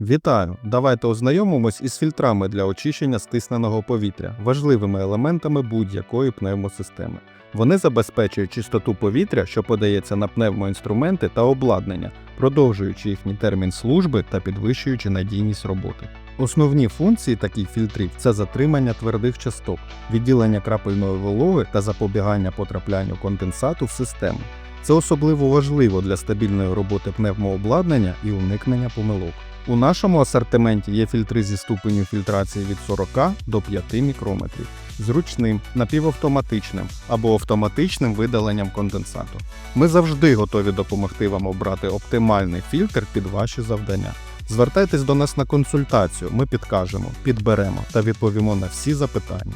Вітаю! Давайте ознайомимось із фільтрами для очищення стисненого повітря, важливими елементами будь-якої пневмосистеми. Вони забезпечують чистоту повітря, що подається на пневмоінструменти та обладнання, продовжуючи їхній термін служби та підвищуючи надійність роботи. Основні функції таких фільтрів це затримання твердих часток, відділення крапельної вологи та запобігання потраплянню конденсату в систему. Це особливо важливо для стабільної роботи пневмообладнання і уникнення помилок. У нашому асортименті є фільтри зі ступеню фільтрації від 40 до 5 мікрометрів, з ручним, напівавтоматичним або автоматичним видаленням конденсату. Ми завжди готові допомогти вам обрати оптимальний фільтр під ваші завдання. Звертайтесь до нас на консультацію, ми підкажемо, підберемо та відповімо на всі запитання.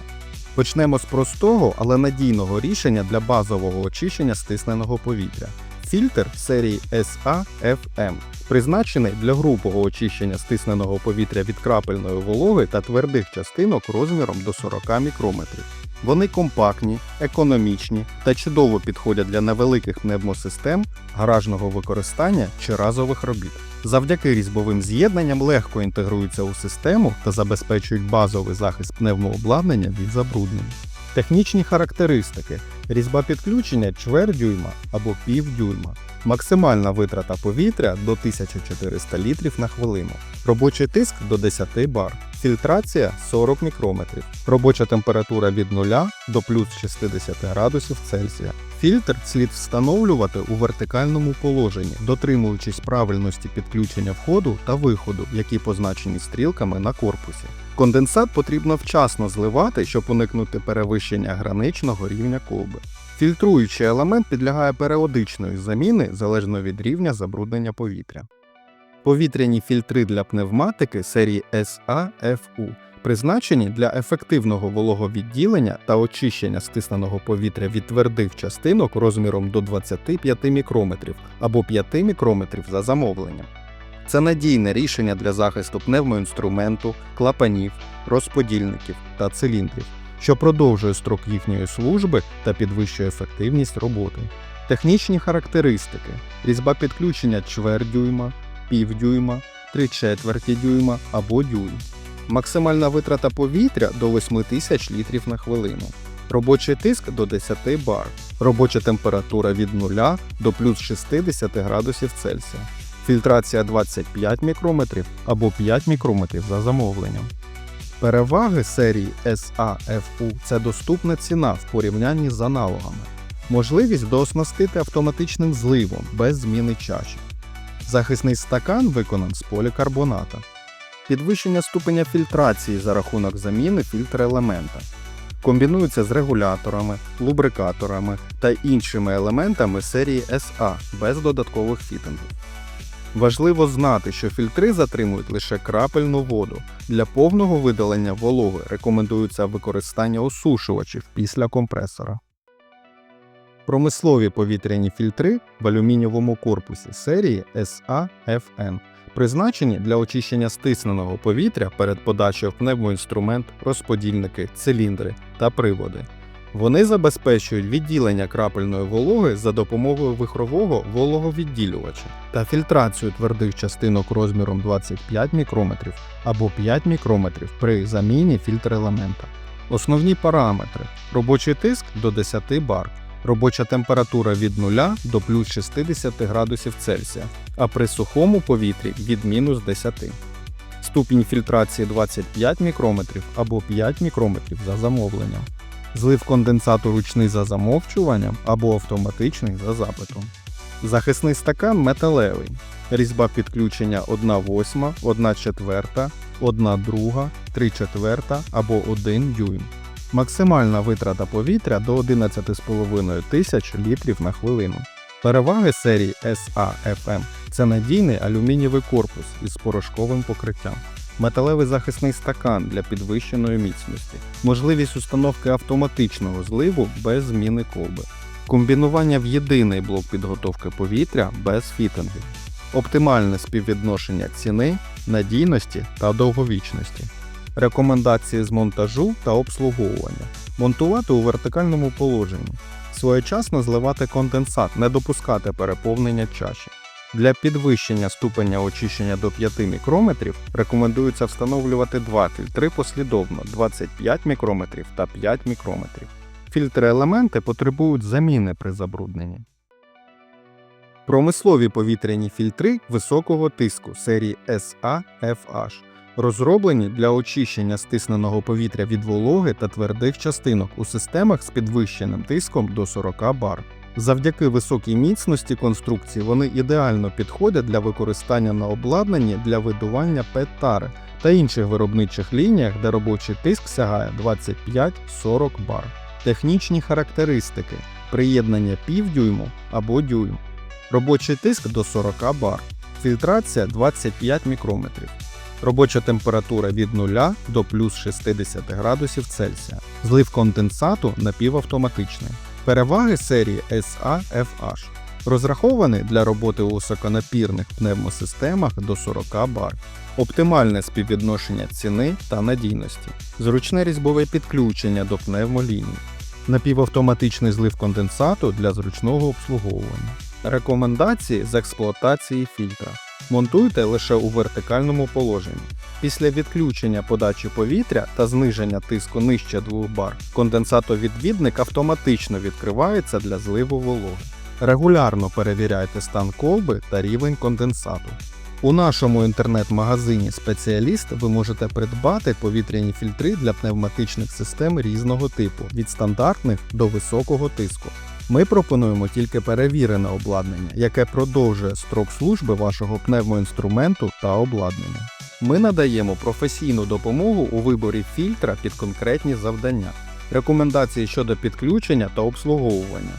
Почнемо з простого, але надійного рішення для базового очищення стисненого повітря. Фільтр серії SA-FM призначений для грубого очищення стисненого повітря від крапельної вологи та твердих частинок розміром до 40 мікрометрів. Вони компактні, економічні та чудово підходять для невеликих пневмосистем, гаражного використання чи разових робіт. Завдяки різьбовим з'єднанням легко інтегруються у систему та забезпечують базовий захист пневмообладнання від забруднень. Технічні характеристики: різьба підключення чверть дюйма або пів дюйма. Максимальна витрата повітря до 1400 літрів на хвилину. Робочий тиск до 10 бар. Фільтрація 40 мікрометрів. Робоча температура від 0 до плюс 60 градусів Цельсія. Фільтр слід встановлювати у вертикальному положенні, дотримуючись правильності підключення входу та виходу, які позначені стрілками на корпусі. Конденсат потрібно вчасно зливати, щоб уникнути перевищення граничного рівня колби. Фільтруючий елемент підлягає періодичної заміни залежно від рівня забруднення повітря. Повітряні фільтри для пневматики серії SAFU призначені для ефективного вологовідділення та очищення стисненого повітря від твердих частинок розміром до 25 мікрометрів або 5 мікрометрів за замовленням. Це надійне рішення для захисту пневмоінструменту, клапанів, розподільників та циліндрів, що продовжує строк їхньої служби та підвищує ефективність роботи. Технічні характеристики: різьба підключення чверть дюйма, пів дюйма, три четверті дюйма або дюйм. Максимальна витрата повітря до 8000 літрів на хвилину. Робочий тиск до 10 бар. Робоча температура від 0 до плюс 60 градусів Цельсія. Фільтрація 25 мікрометрів або 5 мікрометрів за замовленням. Переваги серії SAFU – це доступна ціна в порівнянні з аналогами, можливість дооснастити автоматичним зливом без зміни чаші. Захисний стакан виконан з полікарбоната, підвищення ступеня фільтрації за рахунок заміни фільтра елемента. Комбінується з регуляторами, лубрикаторами та іншими елементами серії SA без додаткових фітингів. Важливо знати, що фільтри затримують лише крапельну воду. Для повного видалення вологи рекомендується використання осушувачів після компресора. Промислові повітряні фільтри в алюмінієвому корпусі серії SAFN призначені для очищення стисненого повітря перед подачею в пневмоінструмент, розподільники, циліндри та приводи. Вони забезпечують відділення крапельної вологи за допомогою вихрового вологовідділювача та фільтрацію твердих частинок розміром 25 мікрометрів або 5 мікрометрів при заміні фільтр елемента. Основні параметри: робочий тиск до 10 бар, робоча температура від 0 до плюс 60 градусів Цельсія, а при сухому повітрі від мінус 10. Ступінь фільтрації 25 мікрометрів або 5 мікрометрів за замовленням. Злив конденсату ручний за замовчуванням або автоматичний за запитом. Захисний стакан металевий. Різьба підключення 1 восьма, 1 четверта, 1 друга, 3 четверта або 1 дюйм. Максимальна витрата повітря до 11,5 тисяч літрів на хвилину. Переваги серії SAFM – це надійний алюмінієвий корпус із порошковим покриттям, металевий захисний стакан для підвищеної міцності, можливість установки автоматичного зливу без зміни колби, комбінування в єдиний блок підготовки повітря без фітингів, оптимальне співвідношення ціни, надійності та довговічності. Рекомендації з монтажу та обслуговування. Монтувати у вертикальному положенні. Своєчасно зливати конденсат, не допускати переповнення чаші. Для підвищення ступеня очищення до 5 мікрометрів рекомендується встановлювати два фільтри послідовно 25 мікрометрів та 5 мікрометрів. Фільтри-елементи потребують заміни при забрудненні. Промислові повітряні фільтри високого тиску серії SAFH розроблені для очищення стисненого повітря від вологи та твердих частинок у системах з підвищеним тиском до 40 бар. Завдяки високій міцності конструкції вони ідеально підходять для використання на обладнанні для видування ПЕТ-тари та інших виробничих лініях, де робочий тиск сягає 25-40 бар. Технічні характеристики приєднання півдюйму або дюйм, робочий тиск до 40 бар, фільтрація 25 мікрометрів. Робоча температура від 0 до плюс 60 градусів Цельсія. Злив конденсату напівавтоматичний. Переваги серії SAFH. Розрахований для роботи у високонапірних пневмосистемах до 40 бар. Оптимальне співвідношення ціни та надійності. Зручне різьбове підключення до пневмоліній. Напівавтоматичний злив конденсату для зручного обслуговування. Рекомендації з експлуатації фільтра. Монтуйте лише у вертикальному положенні. Після відключення подачі повітря та зниження тиску нижче 2 бар, конденсатовідвідник автоматично відкривається для зливу вологи. Регулярно перевіряйте стан колби та рівень конденсату. У нашому інтернет-магазині Спеціаліст ви можете придбати повітряні фільтри для пневматичних систем різного типу від стандартних до високого тиску. Ми пропонуємо тільки перевірене обладнання, яке продовжує строк служби вашого пневмоінструменту та обладнання. Ми надаємо професійну допомогу у виборі фільтра під конкретні завдання, рекомендації щодо підключення та обслуговування,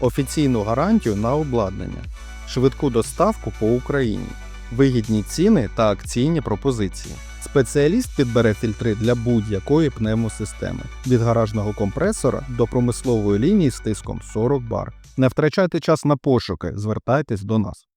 офіційну гарантію на обладнання, швидку доставку по Україні, вигідні ціни та акційні пропозиції. Спеціаліст підбере фільтри для будь-якої пневмосистеми від гаражного компресора до промислової лінії з тиском 40 бар. Не втрачайте час на пошуки, звертайтесь до нас.